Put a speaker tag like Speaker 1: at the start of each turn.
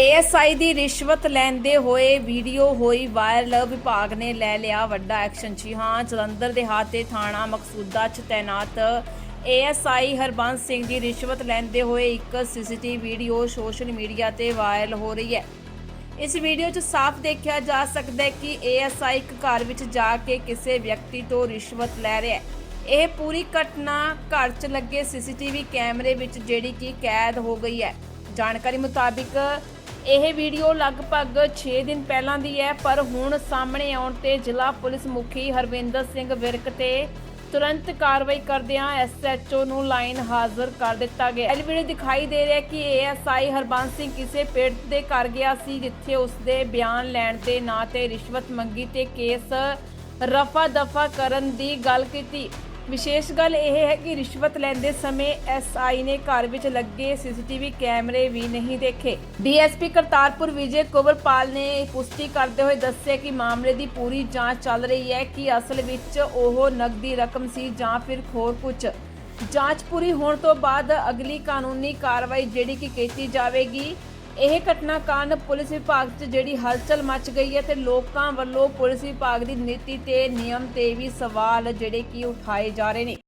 Speaker 1: ASI ਦੀ ਰਿਸ਼ਵਤ ਲੈਂਦੇ ਹੋਏ ਵੀਡੀਓ ਹੋਈ ਵਾਇਰਲ, ਵਿਭਾਗ ਨੇ ਲੈ ਲਿਆ ਵੱਡਾ ਐਕਸ਼ਨ। ਜੀ ਹਾਂ, ਜਲੰਧਰ ਦੇ ਹਾਤੇ ਥਾਣਾ ਮਕਸੂਦਾ 'ਚ ਤੈਨਾਤ ਏਐਸਆਈ ਹਰਬੰਸ ਸਿੰਘ ਦੀ ਰਿਸ਼ਵਤ ਲੈਂਦੇ ਹੋਏ ਇੱਕ ਸੀਸੀਟੀਵੀ ਵੀਡੀਓ ਸੋਸ਼ਲ ਮੀਡੀਆ ਤੇ ਵਾਇਰਲ ਹੋ ਰਹੀ ਹੈ। ਇਸ ਵੀਡੀਓ 'ਚ ਸਾਫ਼ ਦੇਖਿਆ ਜਾ ਸਕਦਾ ਹੈ ਕਿ ਏਐਸਆਈ ਇੱਕ ਘਰ ਵਿੱਚ ਜਾ ਕੇ ਕਿਸੇ ਵਿਅਕਤੀ ਤੋਂ ਰਿਸ਼ਵਤ ਲੈ ਰਿਹਾ ਹੈ। ਇਹ ਪੂਰੀ ਘਟਨਾ ਘਰ 'ਚ ਲੱਗੇ ਸੀਸੀਟੀਵੀ ਕੈਮਰੇ ਵਿੱਚ ਜਿਹੜੀ ਕਿ ਕੈਦ ਹੋ ਗਈ ਹੈ। ਜਾਣਕਾਰੀ ਮੁਤਾਬਿਕ ਇਹ ਵੀਡੀਓ ਲਗਭਗ 6 ਦਿਨ ਪਹਿਲਾਂ ਦੀ ਹੈ, ਪਰ ਹੁਣ ਸਾਹਮਣੇ ਆਉਣ ਤੇ ਜ਼ਿਲ੍ਹਾ ਪੁਲਿਸ ਮੁਖੀ ਹਰਵਿੰਦਰ ਸਿੰਘ ਵਿਰਕ ਤੇ ਤੁਰੰਤ ਕਾਰਵਾਈ ਕਰਦਿਆਂ ਐਸਐਚਓ ਨੂੰ ਲਾਈਨ ਹਾਜ਼ਰ ਕਰ ਦਿੱਤਾ ਗਿਆ। ਇਹ ਦਿਖਾਈ ਦੇ ਰਿਹਾ ਹੈ ਕਿ ਏਐਸਆਈ ਹਰਬੰਸ ਸਿੰਘ ਕਿਸੇ ਪੀੜਤ ਦੇ ਘਰ ਗਿਆ ਸੀ, ਜਿੱਥੇ ਉਸਦੇ ਬਿਆਨ ਲੈਣ ਦੇ ਨਾਂ ਤੇ ਰਿਸ਼ਵਤ ਮੰਗੀ ਤੇ ਕੇਸ ਰਫਾ ਦਫਾ ਕਰਨ ਦੀ ਗੱਲ ਕੀਤੀ। ਵਿਸ਼ੇਸ਼ ਗੱਲ ਇਹ ਹੈ ਕਿ ਰਿਸ਼ਵਤ ਲੈਂਦੇ ਸਮੇਂ ਐਸਆਈ ਨੇ ਘਰ ਵਿੱਚ ਲੱਗੇ ਸੀਸੀਟੀਵੀ ਕੈਮਰੇ ਵੀ ਨਹੀਂ ਦੇਖੇ। ਡੀਐਸਪੀ ਕਰਤਾਰਪੁਰ ਵਿਜੇ ਕੁਬਰਪਾਲ ਨੇ ਪੁਸ਼ਟੀ ਕਰਦੇ ਹੋਏ ਦੱਸਿਆ ਕਿ ਮਾਮਲੇ ਦੀ ਪੂਰੀ ਜਾਂਚ ਚੱਲ ਰਹੀ ਹੈ ਕਿ ਅਸਲ ਵਿੱਚ ਉਹ ਨਕਦੀ ਰਕਮ ਸੀ ਜਾਂ ਫਿਰ ਹੋਰ ਕੁਝ ਜਾਂਚ ਪੂਰੀ ਹੋਣ ਤੋਂ ਬਾਅਦ ਅਗਲੀ ਕਾਨੂੰਨੀ ਕਾਰਵਾਈ ਜਿਹੜੀ ਕਿ ਕੀਤੀ ਜਾਵੇਗੀ ਇਹ ਘਟਨਾ ਕਾਰਨ ਪੁਲਿਸ ਵਿਭਾਗ 'ਚ ਜਿਹੜੀ ਹਲਚਲ ਮਚ ਗਈ ਹੈ ਤੇ ਲੋਕਾਂ ਵੱਲੋਂ ਪੁਲਿਸ ਵਿਭਾਗ ਦੀ ਨੀਤੀ ਤੇ, ਨਿਯਮ ਤੇ ਵੀ ਸਵਾਲ ਜਿਹੜੇ ਕਿ ਉਠਾਏ ਜਾ ਰਹੇ ਨੇ।